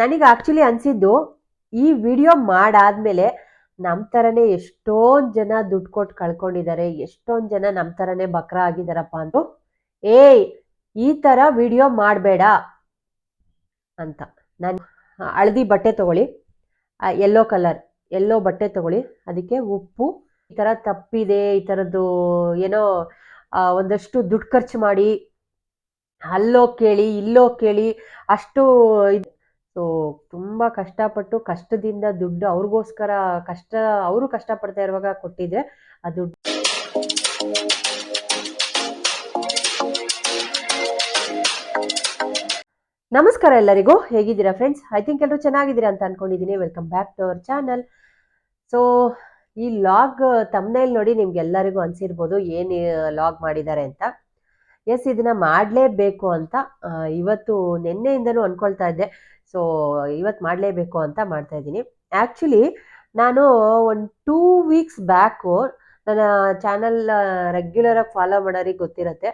ನನಗೆ ಆಕ್ಚುಲಿ ಅನ್ಸಿದ್ದು ಈ ವಿಡಿಯೋ ಮಾಡಾದ್ಮೇಲೆ ನಮ್ಮ ಥರನೇ ಎಷ್ಟೊಂದು ಜನ ದುಡ್ಡು ಕೊಟ್ಟು ಕಳ್ಕೊಂಡಿದ್ದಾರೆ ಎಷ್ಟೊಂದು ಜನ ನಮ್ಮ ಥರನೇ ಬಕ್ರ ಆಗಿದ್ದಾರಪ್ಪ ಅಂತ ಏಯ್, ಈ ಥರ ವಿಡಿಯೋ ಮಾಡಬೇಡ ಅಂತ. ನಾನು ಹಳದಿ ಬಟ್ಟೆ ತಗೊಳ್ಳಿ ಯೆಲ್ಲೋ ಕಲರ್ ಎಲ್ಲೋ ಬಟ್ಟೆ ತಗೊಳ್ಳಿ, ಅದಕ್ಕೆ ಉಪ್ಪು, ಈ ಥರ ತಪ್ಪಿದೆ, ಈ ಥರದ್ದು ಏನೋ ಒಂದಷ್ಟು ದುಡ್ಡು ಖರ್ಚು ಮಾಡಿ ಅಲ್ಲೋ ಕೇಳಿ, ಇಲ್ಲೋ ಕೇಳಿ ಅಷ್ಟು ಸೊ ತುಂಬ ಕಷ್ಟಪಟ್ಟು ಕಷ್ಟದಿಂದ ದುಡ್ಡು ಅವ್ರಿಗೋಸ್ಕರ ಕಷ್ಟ, ಅವರು ಕಷ್ಟಪಡ್ತಾ ಇರುವಾಗ ಕೊಟ್ಟಿದ್ರೆ ಆ ದುಡ್ಡು ನಮಸ್ಕಾರ ಎಲ್ಲರಿಗೂ, ಹೇಗಿದ್ದೀರಾ ಫ್ರೆಂಡ್ಸ್ ಐ ಥಿಂಕ್ ಎಲ್ಲರೂ ಚೆನ್ನಾಗಿದ್ದೀರಾ ಅಂತ ಅನ್ಕೊಂಡಿದ್ದೀನಿ. Welcome back to our channel so ಈ ಲಾಗ್ ತಮ್ಮನೇಲಿ ನೋಡಿ ನಿಮ್ಗೆಲ್ಲರಿಗೂ ಅನ್ಸಿರ್ಬೋದು, ಏನು ಲಾಗ್ ಮಾಡಿದ್ದಾರೆ ಅಂತ. ಎಸ್ ಇದನ್ನ ಮಾಡಲೇಬೇಕು ಅಂತ ಇವತ್ತು ನಿನ್ನೆಯಿಂದನೂ ಅನ್ಕೊಳ್ತಾ ಇದ್ದೆ. ಸೊ ಇವತ್ತು ಮಾಡಲೇಬೇಕು ಅಂತ ಮಾಡ್ತಾ ಇದ್ದೀನಿ. ಆ್ಯಕ್ಚುಲಿ ನಾನು ಒಂದು ಟೂ ವೀಕ್ಸ್ ಬ್ಯಾಕು ನನ್ನ ಚಾನಲ್ ರೆಗ್ಯುಲರಾಗಿ ಫಾಲೋ ಮಾಡೋರಿಗೆ ಗೊತ್ತಿರುತ್ತೆ.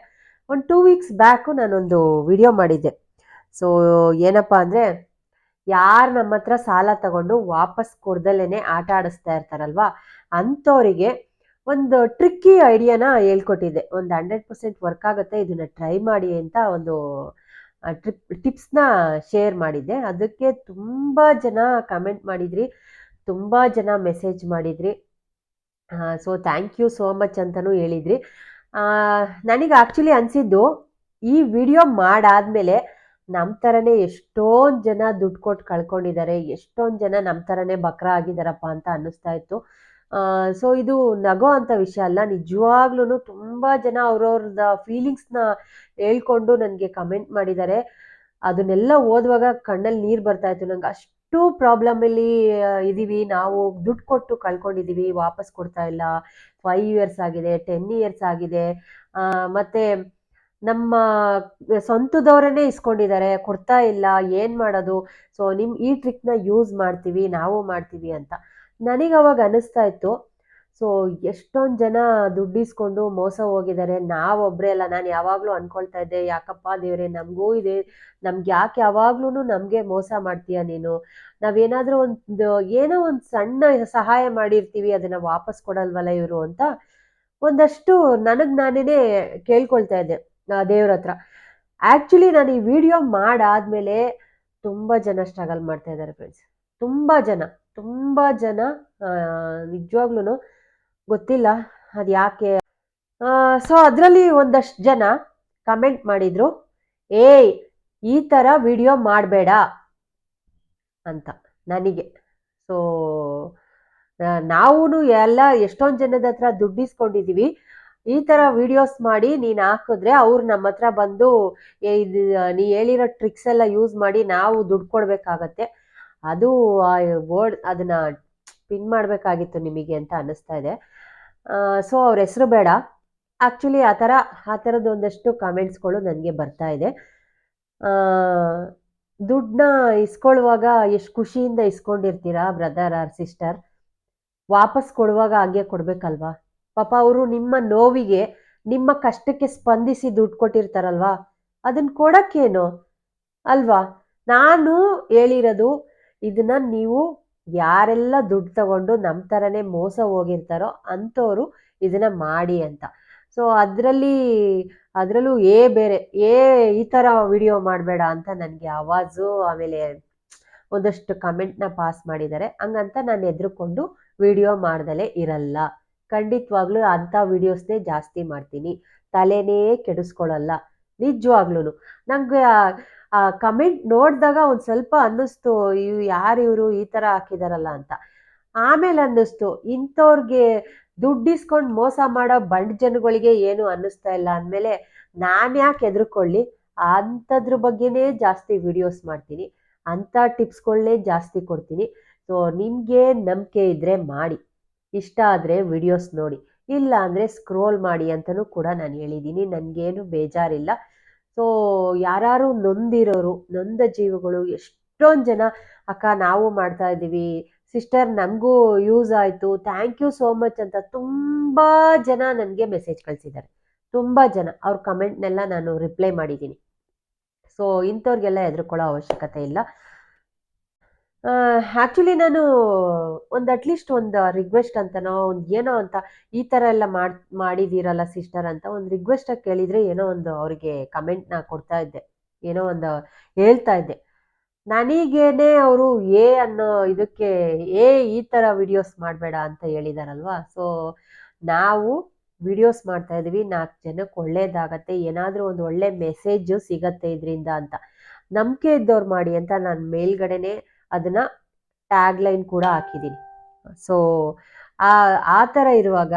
ಒಂದು ಟೂ ವೀಕ್ಸ್ ಬ್ಯಾಕು ನಾನೊಂದು ವಿಡಿಯೋ ಮಾಡಿದ್ದೆ. ಸೊ ಏನಪ್ಪ ಅಂದರೆ, ಯಾರು ನಮ್ಮ ಹತ್ರ ಸಾಲ ತಗೊಂಡು ವಾಪಸ್ ಕೊಡ್ದಲ್ಲೇ ಆಟ ಆಡಿಸ್ತಾ ಇರ್ತಾರಲ್ವಾ ಅಂಥವರಿಗೆ ಒಂದು ಟ್ರಿಕ್ಕಿ ಐಡಿಯಾನ ಹೇಳ್ಕೊಟ್ಟಿದ್ದೆ. ಒಂದು ಹಂಡ್ರೆಡ್ ಪರ್ಸೆಂಟ್ ವರ್ಕ್ ಆಗುತ್ತೆ, ಇದನ್ನ ಟ್ರೈ ಮಾಡಿ ಅಂತ ಒಂದು ಟ್ರಿಪ್ ಟಿಪ್ಸ್ನ ಶೇರ್ ಮಾಡಿದ್ದೆ. ಅದಕ್ಕೆ ತುಂಬ ಜನ ಕಮೆಂಟ್ ಮಾಡಿದ್ರಿ, ತುಂಬ ಜನ ಮೆಸೇಜ್ ಮಾಡಿದ್ರಿ. So thank you so much ಅಂತಲೂ ಹೇಳಿದ್ರಿ. ನನಗೆ ಆ್ಯಕ್ಚುಲಿ ಅನಿಸಿದ್ದು, ಈ ವಿಡಿಯೋ ಮಾಡಾದ್ಮೇಲೆ ನಮ್ಮ ಥರನೇ ಎಷ್ಟೊಂದು ಜನ ದುಡ್ಡು ಕೊಟ್ಟು ಕಳ್ಕೊಂಡಿದ್ದಾರೆ ಎಷ್ಟೊಂದು ಜನ ನಮ್ಮ ಥರನೇ ಬಕ್ರ ಆಗಿದ್ದಾರಪ್ಪ ಅಂತ ಅನ್ನಿಸ್ತಾ ಇತ್ತು. ಸೊ ಇದು ನಗೋ ಅಂತ ವಿಷಯ ಅಲ್ಲ ನಿಜವಾಗ್ಲೂ ತುಂಬ ಜನ ಅವ್ರವ್ರದ ಫೀಲಿಂಗ್ಸ್ನ ಹೇಳ್ಕೊಂಡು ನನಗೆ ಕಮೆಂಟ್ ಮಾಡಿದ್ದಾರೆ. ಅದನ್ನೆಲ್ಲ ಓದುವಾಗ ಕಣ್ಣಲ್ಲಿ ನೀರು ಬರ್ತಾ ಇತ್ತು. ನಂಗೆ ಅಷ್ಟು ಪ್ರಾಬ್ಲಮಲ್ಲಿ ಇದ್ದೀವಿ ನಾವು ದುಡ್ಡು ಕೊಟ್ಟು ಕಳ್ಕೊಂಡಿದ್ದೀವಿ ವಾಪಸ್ ಕೊಡ್ತಾ ಇಲ್ಲ. ಫೈವ್ ಇಯರ್ಸ್ ಆಗಿದೆ ಟೆನ್ ಇಯರ್ಸ್ ಆಗಿದೆ. ಮತ್ತೆ ನಮ್ಮ ಸ್ವಂತದವರನ್ನೇ ಇಸ್ಕೊಂಡಿದ್ದಾರೆ. ಕೊಡ್ತಾ ಇಲ್ಲ. ಏನು ಮಾಡೋದು? ಸೊ ನಿಮ್ಮ ಈ ಟ್ರಿಕ್ನ ಯೂಸ್ ಮಾಡ್ತೀವಿ, ನಾವು ಮಾಡ್ತೀವಿ ಅಂತ. ನನಗೆ ಅವಾಗ ಅನಿಸ್ತಾ ಇತ್ತು. ಸೊ ಎಷ್ಟೊಂದು ಜನ ದುಡ್ಡಿಸ್ಕೊಂಡು ಮೋಸ ಹೋಗಿದ್ದಾರೆ. ನಾವೊಬ್ಬರೇ ಅಲ್ಲ. ನಾನು ಯಾವಾಗಲೂ ಅಂದ್ಕೊಳ್ತಾ ಇದ್ದೆ, ಯಾಕಪ್ಪ ದೇವ್ರೆ, ನಮಗೂ ಇದೆ. ನಮ್ಗೆ ಯಾಕೆ ಯಾವಾಗ್ಲೂ ನಮಗೆ ಮೋಸ ಮಾಡ್ತೀಯ ನೀನು? ನಾವೇನಾದರೂ ಒಂದು, ಏನೋ ಒಂದು ಸಣ್ಣ ಸಹಾಯ ಮಾಡಿರ್ತೀವಿ, ಅದನ್ನು ವಾಪಸ್ ಕೊಡಲ್ವಲ್ಲ ಇವರು ಅಂತ ಒಂದಷ್ಟು ನನಗೆ ನಾನೇ ಕೇಳ್ಕೊಳ್ತಾ ಇದ್ದೆ ದೇವ್ರ ಹತ್ರ. ಆ್ಯಕ್ಚುಲಿ ನಾನು ಈ ವಿಡಿಯೋ ಮಾಡಾದ್ಮೇಲೆ ತುಂಬ ಜನ ಸ್ಟ್ರಗಲ್ ಮಾಡ್ತಾ ಇದ್ದಾರೆ ಫ್ರೆಂಡ್ಸ್ ತುಂಬ ಜನ. ತುಂಬ ಜನ ನಿಜವಾಗ್ಲೂ ಗೊತ್ತಿಲ್ಲ ಅದು ಯಾಕೆ. ಸೊ ಅದರಲ್ಲಿ ಒಂದಷ್ಟು ಜನ ಕಮೆಂಟ್ ಮಾಡಿದ್ರು, ಏಯ್, ಈ ಥರ ವಿಡಿಯೋ ಮಾಡಬೇಡ ಅಂತ ನನಗೆ. ಸೊ ನಾವು ಎಲ್ಲ ಎಷ್ಟೊಂದು ಜನದ ಹತ್ರ ದುಡ್ಡು ಇಸ್ಕೊಂಡಿದ್ದೀವಿ ಈ ಥರ ವಿಡಿಯೋಸ್ ಮಾಡಿ ನೀನು ಹಾಕಿದ್ರೆ ಅವ್ರು ನಮ್ಮ ಹತ್ರ ಬಂದು, ಏ ನೀ ಹೇಳಿರೋ ಟ್ರಿಕ್ಸ್ ಎಲ್ಲ ಯೂಸ್ ಮಾಡಿ ನಾವು ದುಡ್ಡು ಕೊಡಬೇಕಾಗತ್ತೆ. ಅದು ಆ ವರ್ಡ್ ಅದನ್ನ ಪಿನ್ ಮಾಡಬೇಕಾಗಿತ್ತು ನಿಮಗೆ ಅಂತ ಅನ್ನಿಸ್ತಾ ಇದೆ. ಸೊ ಅವ್ರ ಹೆಸರು ಬೇಡ. ಆ್ಯಕ್ಚುಲಿ ಆ ಥರ, ಆ ಥರದ್ದು ಒಂದಷ್ಟು ಕಮೆಂಟ್ಸ್ಗಳು ನನಗೆ ಬರ್ತಾ ಇದೆ. ದುಡ್ಡನ್ನ ಇಸ್ಕೊಳ್ಳುವಾಗ ಎಷ್ಟು ಖುಷಿಯಿಂದ ಇಸ್ಕೊಂಡಿರ್ತೀರಾ ಬ್ರದರ್ ಆರ್ ಸಿಸ್ಟರ್ ವಾಪಸ್ ಕೊಡುವಾಗ ಹಾಗೆ ಕೊಡಬೇಕಲ್ವಾ? ಪಾಪ ಅವರು ನಿಮ್ಮ ನೋವಿಗೆ, ನಿಮ್ಮ ಕಷ್ಟಕ್ಕೆ ಸ್ಪಂದಿಸಿ ದುಡ್ಡು ಕೊಟ್ಟಿರ್ತಾರಲ್ವಾ? ಅದನ್ನು ಕೊಡೋಕ್ಕೇನು? ಅಲ್ವಾ? ನಾನು ಹೇಳಿರೋದು ಇದನ್ನ ನೀವು ಯಾರೆಲ್ಲ ದುಡ್ಡು ತಗೊಂಡು ನಮ್ಮ ಥರನೇ ಮೋಸ ಹೋಗಿರ್ತಾರೋ ಅಂಥವ್ರು ಇದನ್ನ ಮಾಡಿ ಅಂತ. ಸೊ ಅದರಲ್ಲಿ, ಅದರಲ್ಲೂ ಏ ಬೇರೆ, ಏ ಈ ಥರ ವಿಡಿಯೋ ಮಾಡಬೇಡ ಅಂತ ನನಗೆ ಆವಾಜು, ಆಮೇಲೆ ಒಂದಷ್ಟು ಕಮೆಂಟ್ನ ಪಾಸ್ ಮಾಡಿದ್ದಾರೆ. ಹಂಗಂತ ನಾನು ಎದ್ರುಕೊಂಡು ವಿಡಿಯೋ ಮಾಡ್ದಲೇ ಇರಲ್ಲ. ಖಂಡಿತವಾಗ್ಲೂ ಅಂಥ ವಿಡಿಯೋಸ್ನೇ ಜಾಸ್ತಿ ಮಾಡ್ತೀನಿ. ತಲೆನೇ ಕೆಡಿಸ್ಕೊಳ್ಳಲ್ಲ ನಿಜವಾಗ್ಲೂ ನಂಗೆ ಆ ಕಮೆಂಟ್ ನೋಡಿದಾಗ ಒಂದು ಸ್ವಲ್ಪ ಅನ್ನಿಸ್ತು ಇವ್ ಯಾರು ಇವರು ಈ ಥರ ಹಾಕಿದಾರಲ್ಲ ಅಂತ. ಆಮೇಲೆ ಅನ್ನಿಸ್ತು, ಇಂಥವ್ರಿಗೆ ದುಡ್ಡು ಮೋಸ ಮಾಡೋ ಬಂಡ್ ಜನಗಳಿಗೆ ಏನು ಅನ್ನಿಸ್ತಾ ಇಲ್ಲ ಅಂದಮೇಲೆ ನಾನು ಯಾಕೆ ಎದ್ರುಕೊಳ್ಳಿ ಅಂಥದ್ರ ಬಗ್ಗೆನೇ ಜಾಸ್ತಿ ವಿಡಿಯೋಸ್ ಮಾಡ್ತೀನಿ. ಅಂಥ ಟಿಪ್ಸ್ಗಳನ್ನೇ ಜಾಸ್ತಿ ಕೊಡ್ತೀನಿ. ಸೊ ನಿಮಗೆ ನಂಬಿಕೆ ಇದ್ದರೆ ಮಾಡಿ. ಇಷ್ಟ ಆದರೆ ವಿಡಿಯೋಸ್ ನೋಡಿ. ಇಲ್ಲ ಅಂದರೆ ಸ್ಕ್ರೋಲ್ ಮಾಡಿ ಅಂತಲೂ ಕೂಡ ನಾನು ಹೇಳಿದ್ದೀನಿ. ನನಗೇನು ಬೇಜಾರಿಲ್ಲ. ಸೊ ಯಾರು ನೊಂದಿರೋರು, ನೊಂದ ಜೀವಗಳು ಎಷ್ಟೊಂದು ಜನ ಅಕ್ಕ ನಾವು ಮಾಡ್ತಾ ಇದ್ದೀವಿ. ಸಿಸ್ಟರ್ ನಮಗೂ ಯೂಸ್ ಆಯಿತು. ಥ್ಯಾಂಕ್ ಯು ಸೋ ಮಚ್ ಅಂತ ತುಂಬ ಜನ ನನಗೆ ಮೆಸೇಜ್ ಕಳಿಸಿದ್ದಾರೆ. ತುಂಬ ಜನ. ಅವ್ರ ಕಮೆಂಟ್ನೆಲ್ಲ ನಾನು ರಿಪ್ಲೈ ಮಾಡಿದ್ದೀನಿ. ಸೊ ಇಂಥವ್ರಿಗೆಲ್ಲ ಹೆದರ್ಕೊಳ್ಳೋ ಅವಶ್ಯಕತೆ ಇಲ್ಲ. ಆ್ಯಕ್ಚುಲಿ ನಾನು ಒಂದು ಅಟ್ಲೀಸ್ಟ್ ಒಂದು ರಿಕ್ವೆಸ್ಟ್ ಅಂತನೋ ಒಂದು ಏನೋ ಅಂತ ಈ ಥರ ಎಲ್ಲ ಮಾಡಿ ಮಾಡಿದ್ದೀರಲ್ಲ ಸಿಸ್ಟರ್ ಅಂತ ಒಂದು ರಿಕ್ವೆಸ್ಟಾಗಿ ಕೇಳಿದರೆ ಏನೋ ಒಂದು ಅವರಿಗೆ ನಾ ಕೊಡ್ತಾ ಇದ್ದೆ. ಏನೋ ಒಂದು ಹೇಳ್ತಾ ಇದ್ದೆ. ನನಗೇನೆ ಅವರು ಏ ಅನ್ನೋ ಇದಕ್ಕೆ ಏ ಈ ಥರ ವಿಡಿಯೋಸ್ ಮಾಡಬೇಡ ಅಂತ ಹೇಳಿದಾರಲ್ವಾ? ಸೊ ನಾವು ವಿಡಿಯೋಸ್ ಮಾಡ್ತಾ ಇದೀವಿ ನಾಲ್ಕು ಜನಕ್ಕೆ ಒಳ್ಳೇದಾಗತ್ತೆ. ಏನಾದರೂ ಒಂದು ಒಳ್ಳೆ ಮೆಸೇಜು ಸಿಗತ್ತೆ ಇದರಿಂದ ಅಂತ. ನಂಬಿಕೆ ಇದ್ದವ್ರು ಮಾಡಿ ಅಂತ ನಾನು ಮೇಲ್ಗಡೆನೆ ಅದನ್ನ ಟ್ಯಾಗ್ ಲೈನ್ ಕೂಡ ಹಾಕಿದ್ದೀನಿ ಸೊ ಆ ಆ ಥರ ಇರುವಾಗ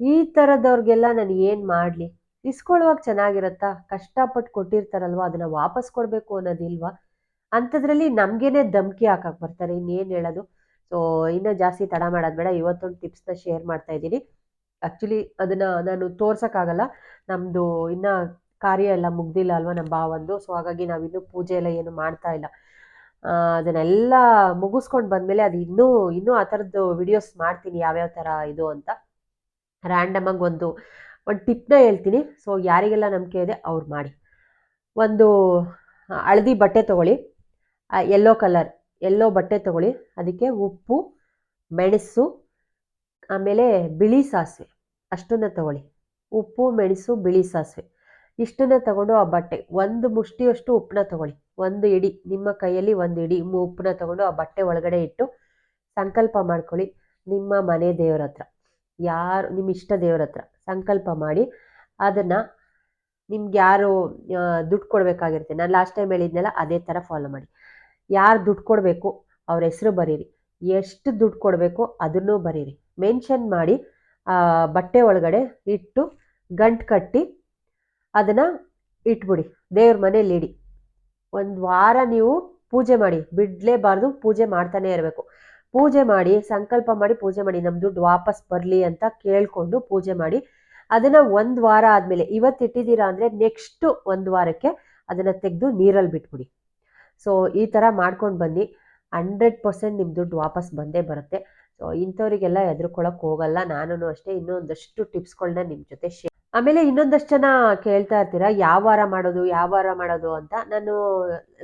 ಈ ಥರದವ್ರಿಗೆಲ್ಲ ನಾನು ಏನು ಮಾಡಲಿ? ಇಸ್ಕೊಳ್ಳುವಾಗ ಚೆನ್ನಾಗಿರತ್ತಾ? ಕಷ್ಟಪಟ್ಟು ಕೊಟ್ಟಿರ್ತಾರಲ್ವ? ಅದನ್ನ ವಾಪಸ್ ಕೊಡಬೇಕು ಅನ್ನೋದಿಲ್ವಾ? ಅಂಥದ್ರಲ್ಲಿ ನಮಗೇನೆ ಧಮ್ಕಿ ಹಾಕಕ್ಕೆ ಬರ್ತಾರೆ. ಇನ್ನೇನು ಹೇಳೋದು? ಸೊ ಇನ್ನೂ ಜಾಸ್ತಿ ತಡ ಮಾಡೋದು ಬೇಡ. ಇವತ್ತೊಂದು ಟಿಪ್ಸ್ನ ಶೇರ್ ಮಾಡ್ತಾ ಇದ್ದೀನಿ. ಆ್ಯಕ್ಚುಲಿ ಅದನ್ನು ನಾನು ತೋರ್ಸೋಕ್ಕಾಗಲ್ಲ. ನಮ್ಮದು ಇನ್ನೂ ಕಾರ್ಯ ಎಲ್ಲ ಮುಗ್ದಿಲ್ಲ ಅಲ್ವಾ ನಮ್ಮ ಭಾವಂದು? ಸೊ ಹಾಗಾಗಿ ನಾವಿನ್ನೂ ಪೂಜೆ ಎಲ್ಲ ಏನು ಮಾಡ್ತಾ ಇಲ್ಲ. ಅದನ್ನೆಲ್ಲ ಮುಗಿಸ್ಕೊಂಡು ಬಂದಮೇಲೆ ಅದು ಇನ್ನೂ ಇನ್ನೂ ಆ ಥರದ್ದು ವಿಡಿಯೋಸ್ ಮಾಡ್ತೀನಿ, ಯಾವ್ಯಾವ ಥರ ಇದು ಅಂತ. ರ್ಯಾಂಡಮ್ ಆಗಿ ಒಂದು ಒಂದು ಟಿಪ್ನ ಹೇಳ್ತೀನಿ. ಸೊ ಯಾರಿಗೆಲ್ಲ ನಂಬಿಕೆ ಇದೆ, ಅವ್ರು ಮಾಡಿ. ಒಂದು, ಹಳದಿ ಬಟ್ಟೆ ತೊಗೊಳ್ಳಿ. ಯೆಲ್ಲೋ ಕಲರ್ ಎಲ್ಲೋ ಬಟ್ಟೆ ತೊಗೊಳ್ಳಿ. ಅದಕ್ಕೆ ಉಪ್ಪು, ಮೆಣಸು, ಆಮೇಲೆ ಬಿಳಿ ಸಾಸಿವೆ, ಅಷ್ಟನ್ನ ತಗೊಳ್ಳಿ. ಉಪ್ಪು, ಮೆಣಸು, ಬಿಳಿ ಸಾಸಿವೆ, ಇಷ್ಟನ್ನ ತಗೊಂಡು ಆ ಬಟ್ಟೆ, ಒಂದು ಮುಷ್ಟಿಯಷ್ಟು ಉಪ್ಪನ್ನ ತಗೊಳ್ಳಿ. ಒಂದು ಇಡಿ, ನಿಮ್ಮ ಕೈಯಲ್ಲಿ ಒಂದು ಇಡಿ ಉಪ್ಪನ್ನ ತಗೊಂಡು ಆ ಬಟ್ಟೆ ಒಳಗಡೆ ಇಟ್ಟು ಸಂಕಲ್ಪ ಮಾಡ್ಕೊಳ್ಳಿ. ನಿಮ್ಮ ಮನೆ ದೇವ್ರ ಹತ್ರ, ಯಾರು, ನಿಮ್ಮ ಇಷ್ಟ ದೇವ್ರ ಹತ್ರ ಸಂಕಲ್ಪ ಮಾಡಿ ಅದನ್ನ ನಿಮ್ಗೆ ಯಾರು ದುಡ್ಡು ಕೊಡಬೇಕಾಗಿರುತ್ತೆ. ನಾನು ಲಾಸ್ಟ್ ಟೈಮ್ ಹೇಳಿದ್ನಲ್ಲ, ಅದೇ ಥರ ಫಾಲೋ ಮಾಡಿ. ಯಾರು ದುಡ್ಡು ಕೊಡಬೇಕು, ಅವ್ರ ಹೆಸರು ಬರೀರಿ. ಎಷ್ಟು ದುಡ್ಡು ಕೊಡಬೇಕು, ಅದನ್ನು ಬರೀರಿ. ಮೆನ್ಷನ್ ಮಾಡಿ, ಆ, ಬಟ್ಟೆ ಒಳಗಡೆ ಇಟ್ಟು ಗಂಟು ಕಟ್ಟಿ ಅದನ್ನು ಇಟ್ಬಿಡಿ. ದೇವ್ರ ಮನೇಲಿ ಇಡಿ. ಒಂದು ವಾರ ನೀವು ಪೂಜೆ ಮಾಡಿ, ಬಿಡಲೇಬಾರ್ದು, ಪೂಜೆ ಮಾಡ್ತಾನೆ ಇರಬೇಕು. ಪೂಜೆ ಮಾಡಿ, ಸಂಕಲ್ಪ ಮಾಡಿ, ಪೂಜೆ ಮಾಡಿ ನಮ್ಮ ದುಡ್ಡು ವಾಪಸ್ ಬರಲಿ ಅಂತ ಕೇಳಿಕೊಂಡು ಪೂಜೆ ಮಾಡಿ, ಅದನ್ನು ಒಂದು ವಾರ ಆದಮೇಲೆ ಇವತ್ತು ಇಟ್ಟಿದ್ದೀರಾ ಅಂದರೆ ನೆಕ್ಸ್ಟ್ ಒಂದು ವಾರಕ್ಕೆ ಅದನ್ನು ತೆಗೆದು ನೀರಲ್ಲಿ ಬಿಟ್ಬಿಡಿ. ಸೊ ಈ ಥರ ಮಾಡ್ಕೊಂಡು ಬನ್ನಿ. ಹಂಡ್ರೆಡ್ ಪರ್ಸೆಂಟ್ ನಿಮ್ಮ ದುಡ್ಡು ವಾಪಸ್ ಬಂದೇ ಬರುತ್ತೆ. ಸೊ ಇಂಥವರಿಗೆಲ್ಲ ಹೆದರ್ಕೊಳಕ್ಕೆ ಹೋಗಲ್ಲ. ನಾನು ಅಷ್ಟೇ ಇನ್ನೊಂದಷ್ಟು ಟಿಪ್ಸ್ಗಳನ್ನ ನಿಮ್ಮ ಜೊತೆ ಶೇರ್ ಆಮೇಲೆ ಇನ್ನೊಂದಷ್ಟು ಜನ ಕೇಳ್ತಾ ಇರ್ತೀರಾ, ಯಾವ ವಾರ ಮಾಡೋದು, ಯಾವ ವಾರ ಮಾಡೋದು? ಅಂತ. ನಾನು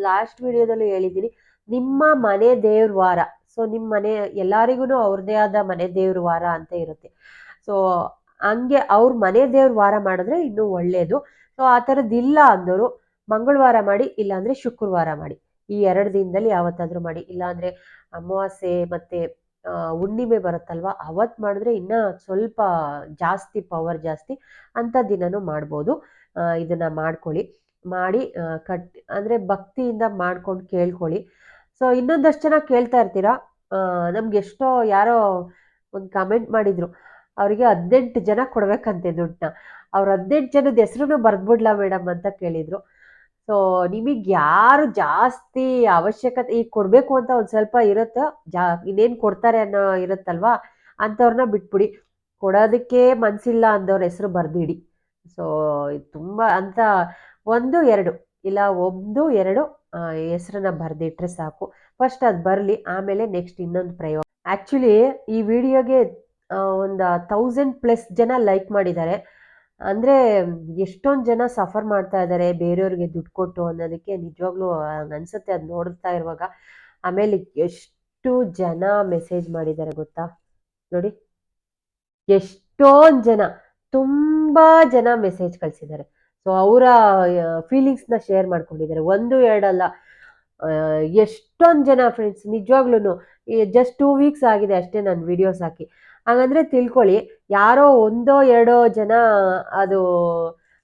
ಲಾಸ್ಟ್ ವಿಡಿಯೋದಲ್ಲೂ ಹೇಳಿದ್ದೀನಿ, ನಿಮ್ಮ ಮನೆ ದೇವ್ರ ವಾರ. ಸೊ ನಿಮ್ಮ ಮನೆ ಎಲ್ಲರಿಗೂ ಅವ್ರದೇ ಆದ ಮನೆ ದೇವ್ರ ವಾರ ಅಂತ ಇರುತ್ತೆ. ಸೊ ಹಂಗೆ ಅವ್ರ ಮನೆ ದೇವ್ರ ವಾರ ಮಾಡಿದ್ರೆ ಇನ್ನೂ ಒಳ್ಳೆಯದು ಸೊ ಆ ಥರದ್ದು ಇಲ್ಲ ಅಂದರು, ಮಂಗಳವಾರ ಮಾಡಿ, ಇಲ್ಲಾಂದ್ರೆ ಶುಕ್ರವಾರ ಮಾಡಿ. ಈ ಎರಡು ದಿನದಲ್ಲಿ ಯಾವತ್ತಾದ್ರೂ ಮಾಡಿ. ಇಲ್ಲಾಂದ್ರೆ ಅಮಾವಾಸ್ಯೆ ಮತ್ತೆ ಹುಣ್ಣಿಮೆ ಬರುತ್ತಲ್ವ? ಅವತ್ತು ಮಾಡಿದ್ರೆ ಇನ್ನ ಸ್ವಲ್ಪ ಜಾಸ್ತಿ ಪವರ್ ಜಾಸ್ತಿ ಅಂಥ ದಿನನೂ ಮಾಡ್ಬೋದು. ಇದನ್ನು ಮಾಡ್ಕೊಳ್ಳಿ. ಮಾಡಿ ಕಟ್, ಅಂದರೆ ಭಕ್ತಿಯಿಂದ ಮಾಡ್ಕೊಂಡು ಕೇಳ್ಕೊಳ್ಳಿ. ಸೊ ಇನ್ನೊಂದಷ್ಟು ಜನ ಕೇಳ್ತಾ ಇರ್ತೀರಾ? ನಮ್ಗೆ ಎಷ್ಟೋ ಯಾರೋ ಒಂದು ಕಮೆಂಟ್ ಮಾಡಿದ್ರು. ಅವರಿಗೆ ಹದಿನೆಂಟು ಜನ ಕೊಡ್ಬೇಕಂತೆ ದುಡ್ಡನ್ನ. ಅವ್ರ ಹದಿನೆಂಟು ಜನದ ಹೆಸರು ಬರ್ದ್ಬಿಡ್ಲಾ ಮೇಡಮ್ ಅಂತ ಕೇಳಿದ್ರು. ಸೊ ನಿಮಗೆ ಯಾರು ಜಾಸ್ತಿ ಅವಶ್ಯಕತೆ ಈಗ ಕೊಡಬೇಕು ಅಂತ ಒಂದು ಸ್ವಲ್ಪ ಇರುತ್ತೆ, ಜಾ, ಇನ್ನೇನು ಕೊಡ್ತಾರೆ ಅನ್ನೋ ಇರುತ್ತಲ್ವಾ, ಅಂಥವ್ರನ್ನ ಬಿಟ್ಬಿಡಿ. ಕೊಡೋದಕ್ಕೆ ಮನಸ್ಸಿಲ್ಲ ಅಂದವ್ರ ಹೆಸರು ಬರ್ದಿಡಿ. ಸೊ ಇದು ತುಂಬ ಅಂತ ಒಂದು, ಎರಡು, ಇಲ್ಲ ಒಂದು, ಎರಡು ಹೆಸರನ್ನ ಬರೆದಿಟ್ರೆ ಸಾಕು. ಫಸ್ಟ್ ಅದು ಬರಲಿ, ಆಮೇಲೆ ನೆಕ್ಸ್ಟ್ ಇನ್ನೊಂದು ಪ್ರಯೋಗ ಆ್ಯಕ್ಚುಲಿ ಈ ವಿಡಿಯೋಗೆ ಒಂದು ತೌಸಂಡ್ ಪ್ಲಸ್ ಜನ ಲೈಕ್ ಮಾಡಿದ್ದಾರೆ. ಅಂದರೆ ಎಷ್ಟೊಂದು ಜನ ಸಫರ್ ಮಾಡ್ತಾ ಇದ್ದಾರೆ ಬೇರೆಯವ್ರಿಗೆ ದುಡ್ಡು ಕೊಟ್ಟು ಅನ್ನೋದಕ್ಕೆ ನಿಜವಾಗ್ಲೂ ಅನ್ಸುತ್ತೆ ಅದು ನೋಡ್ತಾ ಇರುವಾಗ. ಆಮೇಲೆ ಎಷ್ಟು ಜನ ಮೆಸೇಜ್ ಮಾಡಿದ್ದಾರೆ ಗೊತ್ತಾ? ನೋಡಿ. ಎಷ್ಟೊಂದು ಜನ, ತುಂಬ ಜನ ಮೆಸೇಜ್ ಕಳಿಸಿದ್ದಾರೆ ಸೊ ಅವರ ಫೀಲಿಂಗ್ಸ್ನ ಶೇರ್ ಮಾಡ್ಕೊಂಡಿದ್ದಾರೆ ಒಂದು ಎರಡಲ್ಲ ಎಷ್ಟೊಂದು ಜನ ಫ್ರೆಂಡ್ಸ್ ನಿಜವಾಗ್ಲೂ ಜಸ್ಟ್ ಟೂ ವೀಕ್ಸ್ ಆಗಿದೆ ಅಷ್ಟೇ ನಾನು ವಿಡಿಯೋಸ್ ಹಾಕಿ. ಹಾಗಂದ್ರೆ ತಿಳ್ಕೊಳ್ಳಿ, ಯಾರೋ ಒಂದೋ ಎರಡೋ ಜನ ಅದು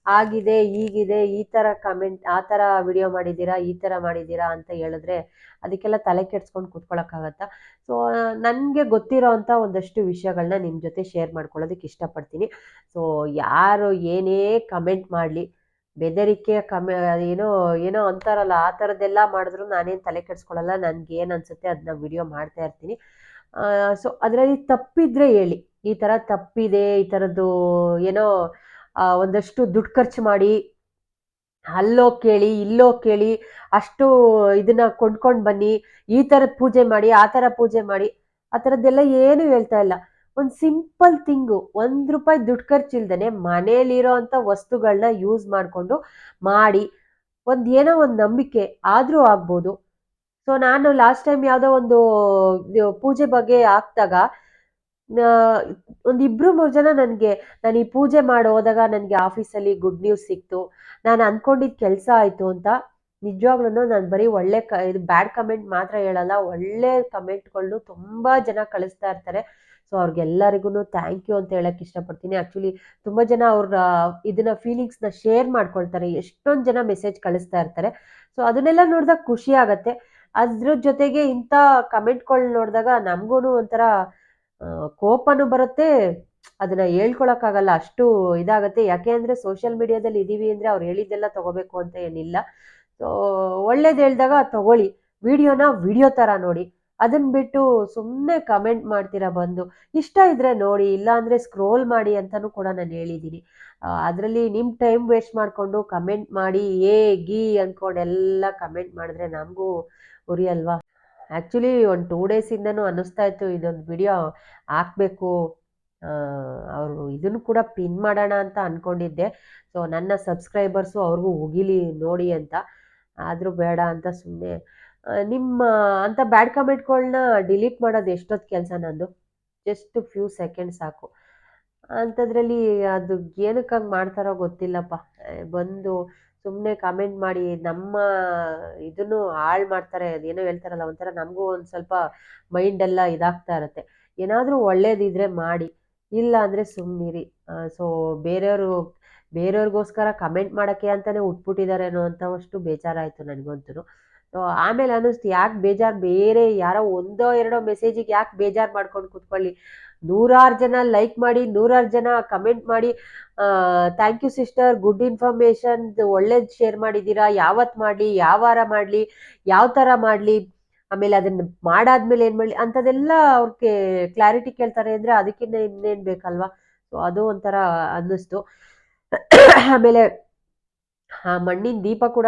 ಆಗಿದೆ, ಹೀಗಿದೆ, ಈ ಥರ ಕಮೆಂಟ್ ಆ ಥರ ವಿಡಿಯೋ ಮಾಡಿದ್ದೀರಾ, ಈ ಥರ ಮಾಡಿದ್ದೀರಾ ಅಂತ ಹೇಳಿದ್ರೆ ಅದಕ್ಕೆಲ್ಲ ತಲೆ ಕೆಡ್ಸ್ಕೊಂಡು ಕೂತ್ಕೊಳ್ಳೋಕ್ಕಾಗತ್ತಾ ಸೊ ನನಗೆ ಗೊತ್ತಿರೋ ಅಂಥ ಒಂದಷ್ಟು ವಿಷಯಗಳನ್ನ ನಿಮ್ಮ ಜೊತೆ ಶೇರ್ ಮಾಡ್ಕೊಳ್ಳೋದಕ್ಕೆ ಇಷ್ಟಪಡ್ತೀನಿ. ಸೊ ಯಾರು ಏನೇ ಕಮೆಂಟ್ ಮಾಡಲಿ, ಬೆದರಿಕೆ ಕಮೆ, ಏನೋ ಏನೋ ಅಂತಾರಲ್ಲ, ಆ ಥರದ್ದೆಲ್ಲ ಮಾಡಿದ್ರು ನಾನೇನು ತಲೆ ಕೆಡ್ಸ್ಕೊಳ್ಳಲ್ಲ ನನಗೆ ಏನು ಅನಿಸುತ್ತೆ ಅದನ್ನ ವಿಡಿಯೋ ಮಾಡ್ತಾ ಇರ್ತೀನಿ. ಸೊ ಅದರಲ್ಲಿ ತಪ್ಪಿದ್ರೆ ಹೇಳಿ. ಈ ಥರ ತಪ್ಪಿದೆ ಈ ಥರದ್ದು ಏನೋ ಆ, ಒಂದಷ್ಟು ದುಡ್ಡು ಖರ್ಚು ಮಾಡಿ ಅಲ್ಲೋ ಕೇಳಿ ಇಲ್ಲೋ ಕೇಳಿ ಅಷ್ಟು ಇದನ್ನ ಕೊಂಡ್ಕೊಂಡು ಬನ್ನಿ ಈ ಥರದ ಪೂಜೆ ಮಾಡಿ ಆ ಥರ ಪೂಜೆ ಮಾಡಿ ಆ ಥರದ್ದೆಲ್ಲ ಏನು ಹೇಳ್ತಾ ಇಲ್ಲ. ಒಂದು ಸಿಂಪಲ್ ಥಿಂಗು ಒಂದು ರೂಪಾಯಿ ದುಡ್ಡು ಖರ್ಚಿಲ್ದೇನೆ ಮನೇಲಿರೋ ಅಂಥ ವಸ್ತುಗಳನ್ನ ಯೂಸ್ ಮಾಡಿಕೊಂಡು ಮಾಡಿ ಒಂದು ಏನೋ ಒಂದು ನಂಬಿಕೆ ಆದರೂ ಆಗ್ಬೋದು. ಸೊ ನಾನು ಲಾಸ್ಟ್ ಟೈಮ್ ಯಾವುದೋ ಒಂದು ಪೂಜೆ ಬಗ್ಗೆ ಹಾಕ್ದಾಗ ಒಂದು ಇಬ್ರು ಮೂರು ಜನ ನನಗೆ, ನಾನು ಈ ಪೂಜೆ ಮಾಡಿ ಹೋದಾಗ ನನಗೆ ಆಫೀಸಲ್ಲಿ ಗುಡ್ ನ್ಯೂಸ್ ಸಿಕ್ತು. ನಾನು ಅಂದ್ಕೊಂಡಿದ್ದು ಕೆಲಸ ಆಯಿತು ಅಂತ ನಿಜವಾಗ್ಲೂ ನಾನು ಬರೀ ಒಳ್ಳೆ ಕ, ಇದು ಬ್ಯಾಡ್ ಕಮೆಂಟ್ ಮಾತ್ರ ಹೇಳಲ್ಲ, ಒಳ್ಳೆ ಕಮೆಂಟ್ಗಳನ್ನು ತುಂಬ ಜನ ಕಳಿಸ್ತಾ ಇರ್ತಾರೆ. ಸೊ ಅವ್ರಿಗೆಲ್ಲರಿಗೂ ಥ್ಯಾಂಕ್ ಯು ಅಂತ ಹೇಳಕ್ಕೆ ಇಷ್ಟಪಡ್ತೀನಿ. ಆ್ಯಕ್ಚುಲಿ ತುಂಬ ಜನ ಅವ್ರ ಇದನ್ನ ಫೀಲಿಂಗ್ಸ್ನ ಶೇರ್ ಮಾಡ್ಕೊಳ್ತಾರೆ. ಎಷ್ಟೊಂದು ಜನ ಮೆಸೇಜ್ ಕಳಿಸ್ತಾ ಇರ್ತಾರೆ. ಸೊ ಅದನ್ನೆಲ್ಲ ನೋಡಿದಾಗ ಖುಷಿ ಆಗತ್ತೆ. ಅದ್ರ ಜೊತೆಗೆ ಇಂಥ ಕಮೆಂಟ್ಗಳು ನೋಡಿದಾಗ ನಮಗೂ ಒಂಥರ ಕೋಪನೂ ಬರುತ್ತೆ. ಅದನ್ನ ಹೇಳ್ಕೊಳಕ್ಕಾಗಲ್ಲ. ಅಷ್ಟು ಇದಾಗತ್ತೆ. ಯಾಕೆ ಅಂದರೆ ಸೋಷಿಯಲ್ ಮೀಡಿಯಾದಲ್ಲಿ ಇದ್ದೀವಿ ಅಂದರೆ ಅವ್ರು ಹೇಳಿದ್ದೆಲ್ಲ ತಗೋಬೇಕು ಅಂತ ಏನಿಲ್ಲ. ಸೊ, ಒಳ್ಳೇದು ಹೇಳಿದಾಗ ತಗೊಳ್ಳಿ. ವಿಡಿಯೋನ ವಿಡಿಯೋ ಥರ ನೋಡಿ. ಅದನ್ನ ಬಿಟ್ಟು ಸುಮ್ಮನೆ ಕಮೆಂಟ್ ಮಾಡ್ತೀರಾ ಬಂದು. ಇಷ್ಟ ಇದ್ರೆ ನೋಡಿ. ಇಲ್ಲ ಅಂದರೆ ಸ್ಕ್ರೋಲ್ ಮಾಡಿ ಅಂತಲೂ ಕೂಡ ನಾನು ಹೇಳಿದ್ದೀನಿ ಅದರಲ್ಲಿ ನಿಮ್ಮ ಟೈಮ್ ವೇಸ್ಟ್ ಮಾಡಿಕೊಂಡು ಕಮೆಂಟ್ ಮಾಡಿ, ಏ, ಗೀ ಅಂದ್ಕೊಂಡು ಎಲ್ಲ ಕಮೆಂಟ್ ಮಾಡಿದ್ರೆ ನಮಗೂ ಉರಿ ಅಲ್ವಾ? ಆ್ಯಕ್ಚುಲಿ ಒಂದು ಟೂ ಡೇಸಿಂದನೂ ಅನ್ನಿಸ್ತಾ ಇತ್ತು, ಇದೊಂದು ವಿಡಿಯೋ ಹಾಕಬೇಕು ಅವರು ಇದನ್ನು ಕೂಡ ಪಿನ್ ಮಾಡೋಣ ಅಂತ ಅಂದ್ಕೊಂಡಿದ್ದೆ ಸೊ ನನ್ನ ಸಬ್ಸ್ಕ್ರೈಬರ್ಸು ಅವ್ರಿಗೂ ಉಗಿಲಿ ನೋಡಿ ಅಂತ. ಆದರೂ ಬೇಡ ಅಂತ ಸುಮ್ಮನೆ ನಿಮ್ಮ, ಅಂತ ಬ್ಯಾಡ್ ಕಮೆಂಟ್ಗಳನ್ನ ಡಿಲೀಟ್ ಮಾಡೋದು ಎಷ್ಟೊತ್ತು ಕೆಲಸ ನಂದು? ಜಸ್ಟ್ ಫ್ಯೂ ಸೆಕೆಂಡ್ ಸಾಕು. ಅಂಥದ್ರಲ್ಲಿ ಅದು ಏನಕ್ಕೆ ಹಂಗೆ ಮಾಡ್ತಾರೋ ಗೊತ್ತಿಲ್ಲಪ್ಪ. ಬಂದು ಸುಮ್ಮನೆ ಕಮೆಂಟ್ ಮಾಡಿ ನಮ್ಮ ಇದನ್ನು ಹಾಳು ಮಾಡ್ತಾರೆ, ಅದೇನೋ ಹೇಳ್ತಾರಲ್ಲ, ಒಂಥರ ನಮಗೂ ಒಂದು ಸ್ವಲ್ಪ ಮೈಂಡೆಲ್ಲ ಇದಾಗ್ತಾ ಇರುತ್ತೆ. ಏನಾದರೂ ಒಳ್ಳೇದಿದ್ರೆ ಮಾಡಿ, ಇಲ್ಲ ಅಂದರೆ ಸುಮ್ಮನಿರಿ ಸೊ ಬೇರೆಯವರು, ಬೇರೆಯವ್ರಿಗೋಸ್ಕರ ಕಮೆಂಟ್ ಮಾಡೋಕ್ಕೆ ಅಂತಲೇ ಉಟ್ಬಿಟ್ಟಿದ್ದಾರೇನೋ ಅಂತವಷ್ಟು ಬೇಜಾರಾಯಿತು ನನಗಂತೂ. ಆಮೇಲೆ ಅನ್ನಿಸ್ತು, ಯಾಕೆ ಬೇಜಾರು, ಬೇರೆ ಯಾರೋ ಒಂದೋ ಎರಡೋ ಮೆಸೇಜಿಗೆ ಯಾಕೆ ಬೇಜಾರು ಮಾಡ್ಕೊಂಡು ಕೂತ್ಕೊಳ್ಳಿ? ನೂರಾರು ಜನ ಲೈಕ್ ಮಾಡಿ, ನೂರಾರು ಜನ ಕಮೆಂಟ್ ಮಾಡಿ thank you sister good information ಒಳ್ಳೇದು ಶೇರ್ ಮಾಡಿದ್ದೀರಾ ಯಾವತ್ತು ಮಾಡಲಿ, ಯಾವ ವಾರ ಮಾಡಲಿ, ಯಾವ ಥರ ಮಾಡಲಿ, ಆಮೇಲೆ ಅದನ್ನು ಮಾಡಾದ್ಮೇಲೆ ಏನು ಮಾಡಲಿ ಅಂಥದ್ದೆಲ್ಲ ಅವ್ರಿಗೆ ಕ್ಲಾರಿಟಿ ಕೇಳ್ತಾರೆ ಅಂದರೆ ಅದಕ್ಕಿಂತ ಇನ್ನೇನು ಬೇಕಲ್ವಾ? ಸೊ ಅದು ಒಂಥರ ಅನ್ನಿಸ್ತು. ಆಮೇಲೆ, ಆ ಮಣ್ಣಿನ ದೀಪ ಕೂಡ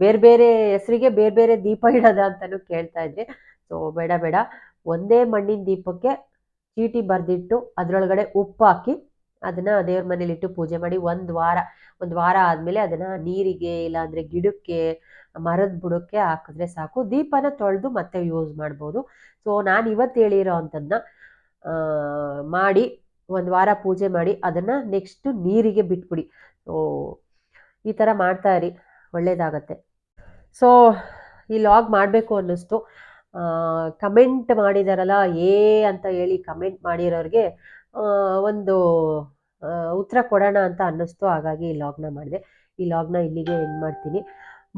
ಬೇರೆ ಬೇರೆ ಹೆಸರಿಗೆ ಬೇರೆ ಬೇರೆ ದೀಪ ಇಡೋದ ಅಂತಲೂ ಕೇಳ್ತಾ ಇದ್ದೆ. ಸೊ ಬೇಡ ಬೇಡ. ಒಂದೇ ಮಣ್ಣಿನ ದೀಪಕ್ಕೆ ಚೀಟಿ ಬರೆದಿಟ್ಟು ಅದರೊಳಗಡೆ ಉಪ್ಪು ಹಾಕಿ ಅದನ್ನು ದೇವ್ರ ಮನೇಲಿಟ್ಟು ಪೂಜೆ ಮಾಡಿ ಒಂದು ವಾರ ಒಂದು ವಾರ ಆದಮೇಲೆ ಅದನ್ನು ನೀರಿಗೆ ಇಲ್ಲಾಂದರೆ ಗಿಡಕ್ಕೆ, ಮರದ ಬುಡಕ್ಕೆ ಹಾಕಿದ್ರೆ ಸಾಕು. ದೀಪನ ತೊಳೆದು ಮತ್ತೆ ಯೂಸ್ ಮಾಡ್ಬೋದು. ಸೊ ನಾನು ಇವತ್ತು ಹೇಳಿರೋ ಅಂಥದ್ದನ್ನ ಮಾಡಿ, ಒಂದು ವಾರ ಪೂಜೆ ಮಾಡಿ ಅದನ್ನು ನೆಕ್ಸ್ಟು ನೀರಿಗೆ ಬಿಟ್ಬಿಡಿ. ಸೊ ಈ ಥರ ಮಾಡ್ತಾ ಇರಿ, ಒಳ್ಳೇದಾಗತ್ತೆ. ಸೊ ಈ ಲಾಗ್ ಮಾಡಬೇಕು ಅನ್ನಿಸ್ತು. ಕಮೆಂಟ್ ಮಾಡಿದಾರಲ್ಲ, ಏ ಅಂತ ಹೇಳಿ ಕಮೆಂಟ್ ಮಾಡಿರೋರಿಗೆ ಒಂದು ಉತ್ತರ ಕೊಡೋಣ ಅಂತ ಅನ್ನಿಸ್ತು. ಹಾಗಾಗಿ ಈ ಲಾಗ್ನ ಮಾಡಿದೆ. ಈ ಲಾಗ್ನ ಇಲ್ಲಿಗೆ ಎಂಡ್ ಮಾಡ್ತೀನಿ.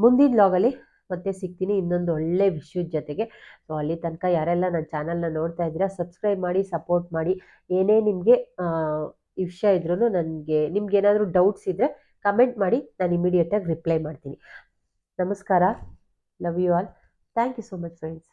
ಮುಂದಿನ ಲಾಗಲ್ಲಿ ಮತ್ತೆ ಸಿಗ್ತೀನಿ. ಇನ್ನೊಂದು ಒಳ್ಳೆ ವಿಷಯದ ಜೊತೆಗೆ. ಸೊ ಅಲ್ಲಿ ತನಕ ಯಾರೆಲ್ಲ ನನ್ನ ಚಾನಲ್ನ ನೋಡ್ತಾ ಇದ್ದೀರಾ ಸಬ್ಸ್ಕ್ರೈಬ್ ಮಾಡಿ ಸಪೋರ್ಟ್ ಮಾಡಿ. ಏನೇ ನಿಮಗೆ ವಿಷಯ ಇದ್ರೂ ನನಗೆ, ನಿಮ್ಗೆ ಏನಾದರೂ ಡೌಟ್ಸ್ ಇದ್ದರೆ ಕಮೆಂಟ್ ಮಾಡಿ. ನಾನು ಇಮಿಡಿಯೇಟಾಗಿ ರಿಪ್ಲೈ ಮಾಡ್ತೀನಿ. ನಮಸ್ಕಾರ. Love you all thank you so much friends